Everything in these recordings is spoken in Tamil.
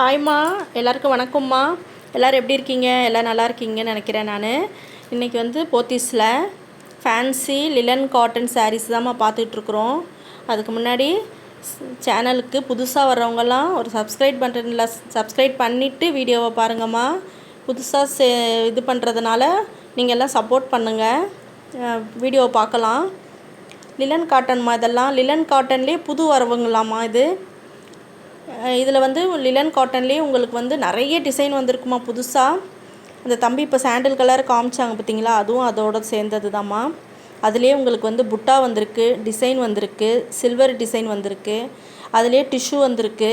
ஹாய்மா எல்லாருக்கும் வணக்கம்மா எல்லோரும் எப்படி இருக்கீங்க? எல்லாம் நல்லா இருக்கீங்கன்னு நினைக்கிறேன் நான். இன்றைக்கி வந்து போத்தீஸில் ஃபேன்சி லிலன் காட்டன் சாரீஸ் தான்மா பார்த்துட்ருக்குறோம் அதுக்கு முன்னாடி சேனலுக்கு புதுசாக வர்றவங்கலாம் ஒரு சப்ஸ்கிரைப் பண்ணுறதுல சப்ஸ்கிரைப் பண்ணிவிட்டு வீடியோவை பாருங்கம்மா புதுசாக சே இது பண்ணுறதுனால நீங்கள் எல்லாம் சப்போர்ட் பண்ணுங்கள் வீடியோவை பார்க்கலாம். லிலன் காட்டன்மா இதெல்லாம் லிலன் காட்டன்லேயே புது வரவுங்களாம்மா இது. இதில் வந்து லிலன் காட்டன்லேயே உங்களுக்கு வந்து நிறைய டிசைன் வந்திருக்குமா புதுசாக அந்த தம்பி இப்போ சாண்டில் கலர் காமிச்சாங்க பார்த்தீங்களா அதுவும் அதோட சேர்ந்தது தாம்மா அதுலேயே உங்களுக்கு வந்து புட்டா வந்திருக்கு டிசைன் வந்திருக்கு சில்வர் டிசைன் வந்திருக்கு அதுலேயே டிஷ்யூ வந்திருக்கு.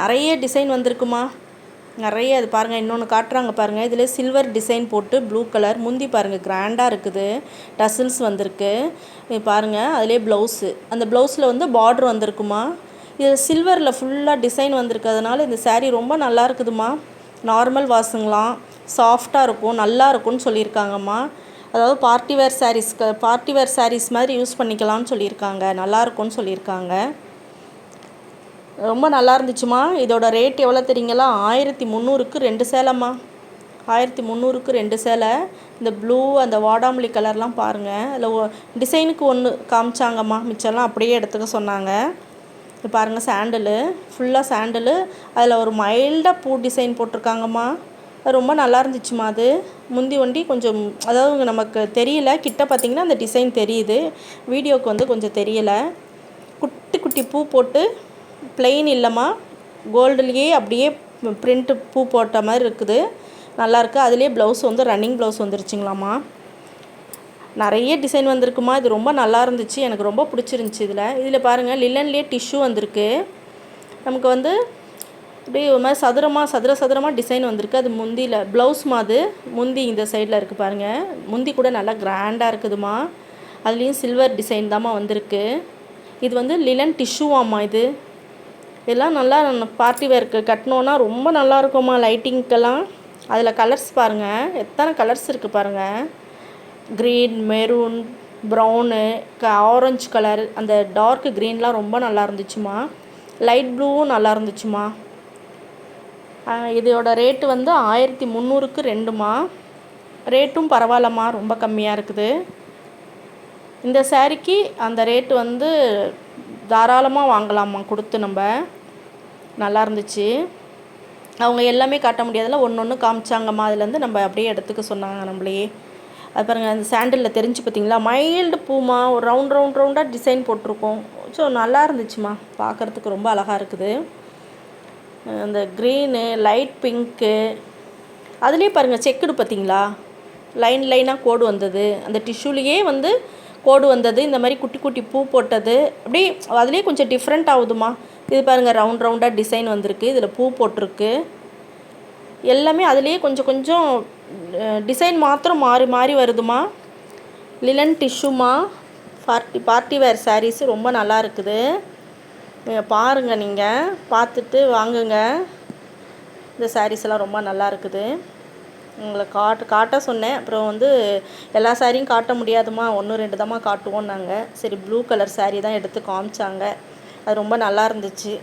நிறைய டிசைன் வந்திருக்குமா? நிறைய அது பாருங்கள் இன்னொன்று காட்டுறாங்க பாருங்கள் இதில் சில்வர் டிசைன் போட்டு ப்ளூ கலர் முந்தி பாருங்கள் கிராண்டாக இருக்குது. டசில்ஸ் வந்திருக்கு. பாருங்கள் அதிலே ப்ளவுஸு அந்த ப்ளவுஸில் வந்து பார்ட்ரு வந்திருக்குமா? இது சில்வரில் ஃபுல்லாக டிசைன் வந்திருக்கிறதுனால இந்த சேரீ ரொம்ப நல்லா இருக்குதுமா நார்மல் வாஷுங்களாம் சாஃப்டாக இருக்கும் நல்லா இருக்கும்னு சொல்லியிருக்காங்கம்மா. அதாவது பார்ட்டி வேர் சாரீஸ்க்கு பார்ட்டி வேர் சாரீஸ் மாதிரி யூஸ் பண்ணிக்கலாம்னு சொல்லியிருக்காங்க. நல்லா இருக்கும்னு சொல்லியிருக்காங்க. ரொம்ப நல்லா இருந்துச்சுமா இதோட ரேட் எவ்வளோ தெரியுங்களா? ஆயிரத்தி முந்நூறுக்கு ரெண்டு சேலைம்மா. ஆயிரத்தி முந்நூறுக்கு ரெண்டு சேலை. இந்த ப்ளூ அந்த வாடாமல்லி கலர்லாம் பாருங்கள் அதில் டிசைனுக்கு ஒன்று காமிச்சாங்கம்மா. மிச்சம்லாம் அப்படியே எடுத்துக்க சொன்னாங்க. இது பாருங்கள் சாண்டலு ஃபுல்லாக சாண்டலு அதில் ஒரு மைல்டாக பூ டிசைன் போட்டிருக்காங்கம்மா. ரொம்ப நல்லா இருந்துச்சுமா அது. முந்தி வண்டி கொஞ்சம் அதாவது நமக்கு தெரியல. கிட்ட பார்த்திங்கன்னா அந்த டிசைன் தெரியுது. வீடியோவுக்கு வந்து கொஞ்சம் தெரியலை. குட்டி குட்டி பூ போட்டு பிளெயின் இல்லைம்மா. கோல்டுலேயே அப்படியே ப்ரிண்ட்டு பூ போட்ட மாதிரி இருக்குது. நல்லாயிருக்கு அதுலேயே ப்ளவுஸ் வந்து ரன்னிங் ப்ளவுஸ் வந்துருச்சுங்களாம்மா. நிறைய டிசைன் வந்திருக்குமா? இது ரொம்ப நல்லா இருந்துச்சு. எனக்கு ரொம்ப பிடிச்சிருந்துச்சி இதில். இதில் பாருங்கள் லில்லன்லேயே டிஷ்யூ வந்திருக்கு. நமக்கு வந்து அப்படியே ஒரு மாதிரி சதுரமாக சதுர சதுரமாக டிசைன் வந்திருக்கு. அது முந்தியில் ப்ளவுஸ் மாது முந்தி இந்த சைடில் இருக்குது பாருங்கள் முந்தி கூட நல்லா கிராண்டாக இருக்குதுமா? அதுலேயும் சில்வர் டிசைன் தாம்மா வந்திருக்கு. இது வந்து லிலன் டிஷ்யூவாம்மா இது. இதெல்லாம் நல்லா பார்ட்டி வேர்க்கு கட்டினோன்னா ரொம்ப நல்லா இருக்கும்மா லைட்டிங்க்கெல்லாம் அதில் கலர்ஸ் பாருங்கள் எத்தனை கலர்ஸ் இருக்குது பாருங்கள் க்ரீன் மெரூன் ப்ரௌனு க ஆரஞ்சு கலர் அந்த டார்க் க்ரீன்லாம் ரொம்ப நல்லா இருந்துச்சுமா. லைட் ப்ளூவும் நல்லா இருந்துச்சுமா. இதோட ரேட்டு வந்து ஆயிரத்தி முந்நூறுக்கு ரெண்டுமா. ரேட்டும் பரவாயில்லம்மா ரொம்ப கம்மியாக இருக்குது. இந்த சேரீக்கு அந்த ரேட்டு வந்து தாராளமாக வாங்கலாமா கொடுத்து நம்ம. நல்லா இருந்துச்சு. அவங்க எல்லாமே காட்ட முடியாதுல ஒன்று ஒன்று காமிச்சாங்கம்மா. அதுலேருந்து நம்ம அப்படியே எடுத்துக்க சொன்னாங்க நம்மளையே அது பாருங்கள் அந்த சாண்டிலில் தெரிஞ்சு பார்த்தீங்களா மைல்டு பூமா ஒரு ரவுண்ட் ரவுண்ட் ரவுண்டாக டிசைன் போட்டிருக்கோம். ஸோ நல்லா இருந்துச்சுமா. பார்க்குறதுக்கு ரொம்ப அழகாக இருக்குது. அந்த க்ரீனு லைட் பிங்க்கு அதுலேயே பாருங்கள் செக்குடு பார்த்தீங்களா லைன் லைனாக கோடு வந்தது. அந்த டிஷ்யூலேயே வந்து கோடு வந்தது. இந்த மாதிரி குட்டி குட்டி பூ போட்டது. அப்படியே அதுலேயே கொஞ்சம் டிஃப்ரெண்ட் ஆகுதுமா. இது பாருங்கள் ரவுண்ட் ரவுண்டாக டிசைன் வந்திருக்கு. இதில் பூ போட்டிருக்கு. எல்லாமே அதுலேயே கொஞ்சம் கொஞ்சம் டிசைன் மாத்திரம் மாறி மாறி வருதுமா? லிலன் டிஷ்யூமா பார்ட்டி பார்ட்டி வேர் சாரீஸ் ரொம்ப நல்லா இருக்குது. பாருங்கள் நீங்கள் பார்த்துட்டு வாங்குங்க. இந்த சாரீஸ்லாம் ரொம்ப நல்லா இருக்குது. உங்களை காட்டு காட்ட சொன்னேன். அப்புறம் வந்து எல்லா சாரியும் காட்ட முடியாதுமா? ஒன்று ரெண்டு தாம்மா காட்டுவோம் நாங்கள் சரி ப்ளூ கலர் சாரீ தான் எடுத்து காமிச்சாங்க. அது ரொம்ப நல்லா இருந்துச்சு.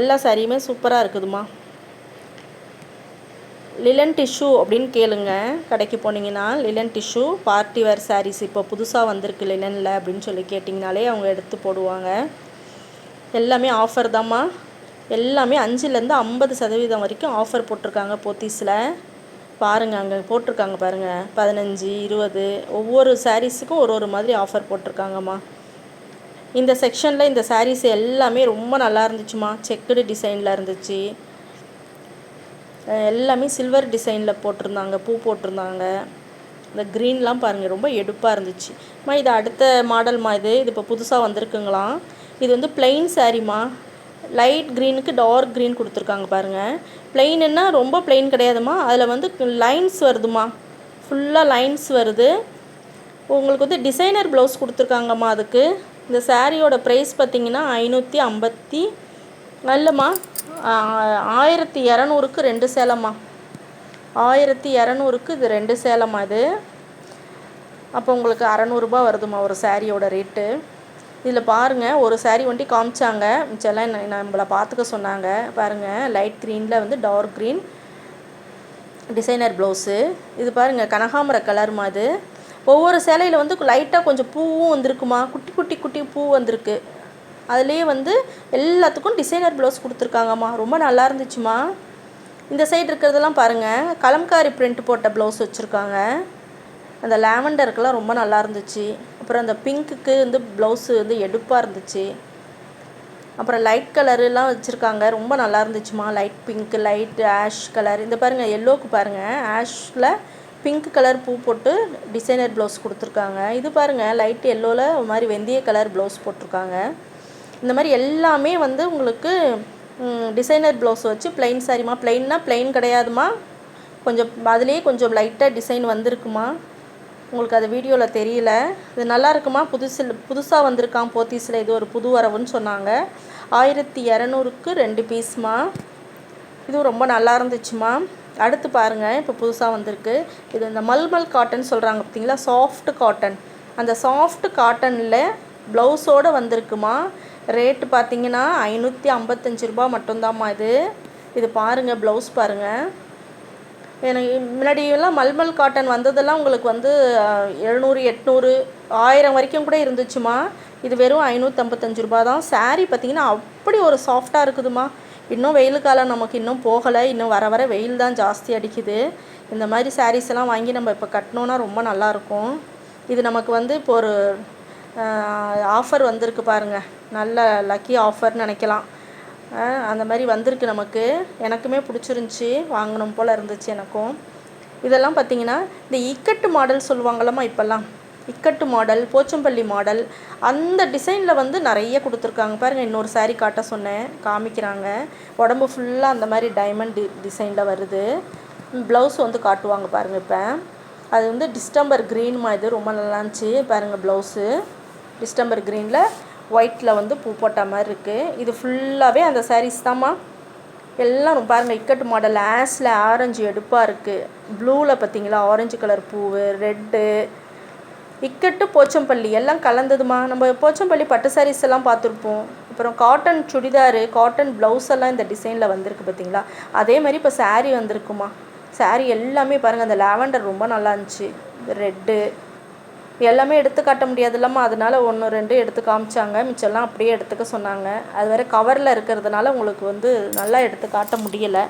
எல்லா சாரியுமே சூப்பராக இருக்குதுமா? லிலன் டிஷ்யூ அப்படின்னு கேளுங்க. கடைக்கு போனீங்கன்னா linen tissue party wear sarees இப்போ புதுசாக வந்திருக்கு லிலனில் அப்படின்னு சொல்லி கேட்டிங்கனாலே அவங்க எடுத்து போடுவாங்க. எல்லாமே ஆஃபர் தாம்மா. எல்லாமே அஞ்சுலேருந்து ஐம்பது சதவீதம் வரைக்கும் ஆஃபர் போட்டிருக்காங்க போத்தீஸில். பாருங்கள் அங்கே போட்டிருக்காங்க பாருங்கள் பதினஞ்சு இருபது ஒவ்வொரு சாரீஸுக்கும் ஒரு ஒரு மாதிரி ஆஃபர் போட்டிருக்காங்கம்மா. இந்த செக்ஷனில் இந்த சாரீஸ் எல்லாமே ரொம்ப நல்லா இருந்துச்சுமா செக்குடு டிசைனில் இருந்துச்சு. எல்லாமே சில்வர் டிசைனில் போட்டிருந்தாங்க பூ போட்டிருந்தாங்க. இந்த க்ரீன்லாம் பாருங்கள் ரொம்ப எடுப்பாக இருந்துச்சு. மா இது அடுத்த மாடல்மா இது? இது இப்போ புதுசாக வந்திருக்குங்களாம் இது வந்து பிளெயின் சாரீமா லைட் க்ரீனுக்கு டார்க் க்ரீன் கொடுத்துருக்காங்க பாருங்கள் பிளெயின்னா ரொம்ப பிளெயின் கிடையாதுமா? அதில் வந்து லைன்ஸ் வருதுமா? ஃபுல்லாக லைன்ஸ் வருது. உங்களுக்கு வந்து டிசைனர் ப்ளவுஸ் கொடுத்துருக்காங்கம்மா அதுக்கு. இந்த சாரியோட ப்ரைஸ் பார்த்திங்கன்னா ஐநூற்றி ஐம்பத்தி நல்லம்மா ஆயிரத்தி இரநூறுக்கு ரெண்டு சேலம்மா ஆயிரத்தி இரநூறுக்கு இது ரெண்டு சேலம்மா இது? அப்போ உங்களுக்கு அறநூறுபா வருதுமா ஒரு சாரியோட ரேட்டு. இதில் பாருங்கள் ஒரு saree வண்டி காமிச்சாங்க. மிச்சம்லாம் நம்மளை பார்த்துக்க சொன்னாங்க. பாருங்கள் லைட் க்ரீனில் வந்து டார்க் க்ரீன் டிசைனர் ப்ளவுஸு. இது பாருங்கள் கனகாமர கலர்மா இது? ஒவ்வொரு சேலையில் வந்து லைட்டாக கொஞ்சம் பூவும் வந்திருக்குமா? குட்டி குட்டி குட்டி பூ வந்திருக்கு. அதுலேயே வந்து எல்லாத்துக்கும் டிசைனர் ப்ளவுஸ் கொடுத்துருக்காங்கம்மா. ரொம்ப நல்லா இருந்துச்சுமா இந்த சைடு இருக்கிறதெல்லாம் பாருங்கள் கலம்காரி பிரிண்ட் போட்ட ப்ளவுஸ் வச்சுருக்காங்க. அந்த லேவண்டருக்கெல்லாம் ரொம்ப நல்லா இருந்துச்சு. அப்புறம் அந்த பிங்க்குக்கு வந்து ப்ளவுஸு வந்து எடுப்பாக இருந்துச்சு. அப்புறம் லைட் கலருலாம் வச்சுருக்காங்க. ரொம்ப நல்லா இருந்துச்சுமா light pink light ash colour இந்த பாருங்கள் எல்லோவுக்கு பாருங்கள் ஆஷில் பிங்க் கலர் பூ போட்டு டிசைனர் ப்ளவுஸ் கொடுத்துருக்காங்க. இது பாருங்கள் லைட் எல்லோவில் ஒரு மாதிரி வெந்தய கலர் ப்ளவுஸ் போட்டிருக்காங்க. இந்த மாதிரி எல்லாமே வந்து உங்களுக்கு டிசைனர் ப்ளவுஸ் வச்சு ப்ளைன் சாரிம்மா பிளெயின்னா ப்ளைன் கிடையாதுமா? கொஞ்சம் அதுலேயே கொஞ்சம் லைட்டாக டிசைன் வந்திருக்குமா? உங்களுக்கு அது வீடியோவில் தெரியல. இது நல்லா இருக்குமா? புதுசில் புதுசாக வந்திருக்கான் போத்தீஸில் இது ஒரு புது வரவுன்னு சொன்னாங்க. ஆயிரத்தி இரநூறுக்கு ரெண்டு பீஸ்மா? இதுவும் ரொம்ப நல்லா இருந்துச்சுமா? அடுத்து பாருங்கள் இப்போ புதுசாக வந்திருக்கு. இது இந்த மல்மல் காட்டன் சொல்கிறாங்க பார்த்தீங்களா சாஃப்ட் காட்டன் அந்த சாஃப்ட் காட்டனில் ப்ளவுஸோடு வந்திருக்குமா? ரேட்டு பார்த்தீங்கன்னா ஐநூற்றி ஐம்பத்தஞ்சு ரூபா மட்டும்தாம்மா இது. இது பாருங்கள் ப்ளவுஸ் பாருங்கள் எனக்கு முன்னாடியெல்லாம் மல்மல் காட்டன் வந்ததெல்லாம் உங்களுக்கு வந்து எழுநூறு எட்நூறு ஆயிரம் வரைக்கும் கூட இருந்துச்சுமா இது வெறும் ஐநூற்றம்பத்தஞ்சு ரூபா தான். சாரீ பார்த்தீங்கன்னா அப்படி ஒரு சாஃப்டாக இருக்குதுமா இன்னும் வெயில் காலம் நமக்கு இன்னும் போகலை. இன்னும் வர வர வெயில் தான் ஜாஸ்தி அடிக்குது. இந்த மாதிரி சாரீஸ் எல்லாம் வாங்கி நம்ம இப்போ கட்டினோன்னா ரொம்ப நல்லாயிருக்கும் இது நமக்கு வந்து இப்போ ஒரு ஆஃபர் வந்திருக்கு பாருங்கள் நல்ல லக்கி ஆஃபர்னு நினைக்கலாம். அந்த மாதிரி வந்திருக்கு நமக்கு. எனக்குமே பிடிச்சிருந்துச்சி. வாங்கணும் போல் இருந்துச்சு எனக்கும். இதெல்லாம் பார்த்தீங்கன்னா இந்த இக்கட்டு மாடல் சொல்லுவாங்களம்மா இப்போல்லாம். இக்கட்டு மாடல் போச்சம்பள்ளி மாடல் அந்த டிசைனில் வந்து நிறைய கொடுத்துருக்காங்க. பாருங்கள் இன்னொரு saree காட்ட சொன்னேன். காமிக்கிறாங்க. உடம்பு ஃபுல்லாக அந்த மாதிரி டைமண்ட் டி டிசைனில் வருது. ப்ளவுஸ் வந்து காட்டுவாங்க பாருங்கள் இப்போ. அது வந்து டிஸ்டம்பர் க்ரீன் இது. ரொம்ப நல்லா இருந்துச்சு. பாருங்கள் ப்ளவுஸு டிஸ்டம்பர் க்ரீனில் ஒயிட்டில் வந்து பூ போட்ட மாதிரி இருக்குது இது ஃபுல்லாகவே அந்த சாரீஸ் தாம்மா. எல்லாம் பாருங்க பாருங்கள் இக்கட்டு மாடல் ஆஸில் ஆரஞ்சு எடுப்பாக இருக்குது ப்ளூவில் பார்த்தீங்களா ஆரஞ்சு கலர் பூவு ரெட்டு இக்கட்டு போச்சம்பள்ளி எல்லாம் கலந்ததுமா. நம்ம போச்சம்பள்ளி பட்டு சாரீஸ் எல்லாம் பார்த்துருப்போம் அப்புறம் காட்டன் சுடிதாரு காட்டன் ப்ளவுஸ் எல்லாம் இந்த டிசைனில் வந்திருக்கு பார்த்தீங்களா அதே மாதிரி இப்போ சாரீ வந்திருக்குமா. சாரீ எல்லாமே பாருங்கள் அந்த லாவெண்டர் ரொம்ப நல்லா இருந்துச்சு. ரெட்டு எல்லாமே எடுத்து காட்ட முடியாதுல்லம்மா. அதனால் ஒன்று ரெண்டு எடுத்து காமிச்சாங்க. மிச்சம்லாம் அப்படியே எடுத்துக்க சொன்னாங்க. அது வேறு கவரில் இருக்கிறதுனால உங்களுக்கு வந்து நல்லா எடுத்து காட்ட முடியலை.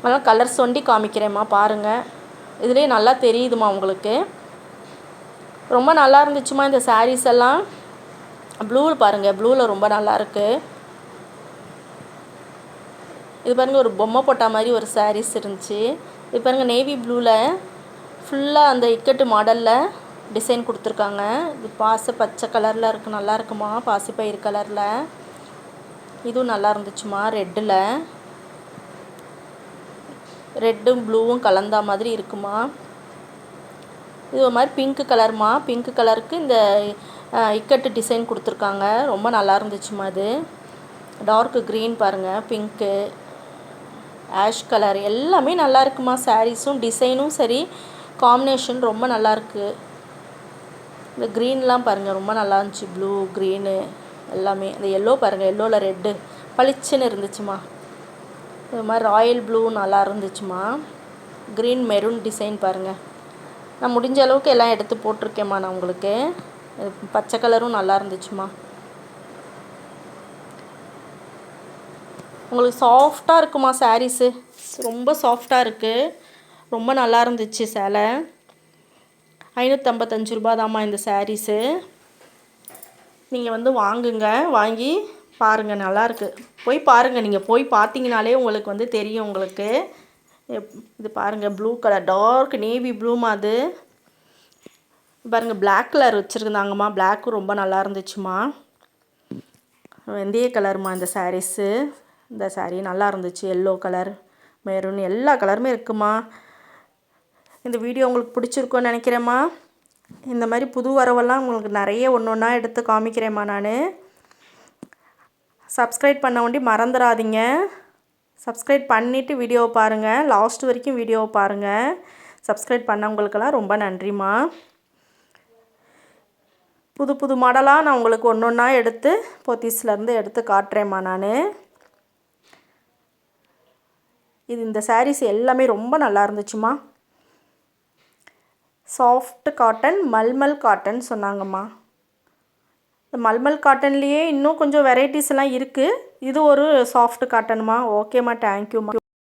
அதனால் கலர் சொண்டி காமிக்கிறேம்மா பாருங்கள் இதுலேயே நல்லா தெரியுதுமா உங்களுக்கு. ரொம்ப நல்லா இருந்துச்சுமா இந்த சாரீஸ் எல்லாம். ப்ளூ பாருங்கள் ப்ளூவில் ரொம்ப நல்லா இருக்குது இது பாருங்கள் ஒரு பொம்மை போட்ட மாதிரி ஒரு சாரீஸ் இருந்துச்சு. இது பாருங்கள் நேவி ப்ளூவில் ஃபுல்லாக அந்த இக்கட்டு மாடலில் டிசைன் கொடுத்துருக்காங்க. இது பாச பச்சை கலரில் இருக்குது நல்லா இருக்குமா? பாசிப்பயிறு கலரில். இதுவும் நல்லா இருந்துச்சுமா? ரெட்டில். ரெட்டும் ப்ளூவும் கலந்தா மாதிரி இருக்குமா? இது ஒரு மாதிரி பிங்க் கலர்மா? பிங்க் கலருக்கு இந்த இக்கட்டு டிசைன் கொடுத்துருக்காங்க. ரொம்ப நல்லா இருந்துச்சுமா இது. டார்க்கு க்ரீன் பாருங்கள் பிங்க்கு. Ash colour. எல்லாமே நல்லா இருக்குமா? சாரீஸும் டிசைனும் சரி. காம்பினேஷன் ரொம்ப நல்லாயிருக்கு இந்த க்ரீன்லாம் பாருங்கள் ரொம்ப நல்லா இருந்துச்சு. ப்ளூ க்ரீனு எல்லாமே. இந்த எல்லோ பாருங்கள் எல்லோவில் ரெட்டு பளிச்சுன்னு இருந்துச்சுமா. இது மாதிரி ராயல் ப்ளூ நல்லா இருந்துச்சுமா. க்ரீன் மெரூன் டிசைன் பாருங்கள் நான் முடிஞ்ச அளவுக்கு எல்லாம் எடுத்து போட்டிருக்கேம்மா நான் உங்களுக்கு. பச்சை கலரும் நல்லா இருந்துச்சுமா. உங்களுக்கு சாஃப்டாக இருக்குமா சாரீஸு ரொம்ப சாஃப்டாக இருக்குது ரொம்ப நல்லா இருந்துச்சு சேலை. ஐநூற்றம்பத்தஞ்சு ரூபா தாம்மா இந்த சாரீஸு. நீங்கள் வந்து வாங்குங்க வாங்கி பாருங்கள் நல்லாயிருக்கு போய் பாருங்கள் நீங்கள் போய் பார்த்தீங்கனாலே உங்களுக்கு வந்து தெரியும் உங்களுக்கு. எப்- இது பாருங்கள் ப்ளூ கலர் டார்க் நேவி ப்ளூமா அது. பாருங்கள் பிளாக் கலர் வச்சுருந்தாங்கம்மா பிளாக்கும் ரொம்ப நல்லா இருந்துச்சுமா வெந்தய கலர்மா இந்த சாரீஸு. இந்த சாரீ நல்லா இருந்துச்சு எல்லோ கலர் மெரூன் எல்லா கலருமே இருக்குமா இந்த வீடியோ உங்களுக்கு பிடிச்சிருக்கும்னு நினைக்கிறேம்மா. இந்த மாதிரி புது வரவெல்லாம் உங்களுக்கு நிறைய ஒன்று ஒன்றா எடுத்து காமிக்கிறேம்மா நான். சப்ஸ்கிரைப் பண்ண வேண்டி மறந்துடாதீங்க. சப்ஸ்கிரைப் பண்ணிவிட்டு வீடியோவை பாருங்கள் லாஸ்ட் வரைக்கும் வீடியோவை பாருங்கள் சப்ஸ்கிரைப் பண்ணவங்களுக்கெல்லாம் ரொம்ப நன்றிம்மா. புது புது மாடலாக நான் உங்களுக்கு ஒன்று ஒன்றா எடுத்து போத்தீஸ்லேருந்து எடுத்து காட்டுறேம்மா நான். இது இந்த சாரீஸ் எல்லாமே ரொம்ப நல்லா இருந்துச்சுமா சாஃப்ட் காட்டன் மல்மல் காட்டன் சொன்னாங்கம்மா. இந்த மல்மல் காட்டன்லேயே இன்னும் கொஞ்சம் வெரைட்டிஸ் எல்லாம் இருக்குது இது ஒரு சாஃப்ட் காட்டனுமா ஓகேம்மா தேங்க்யூம்மா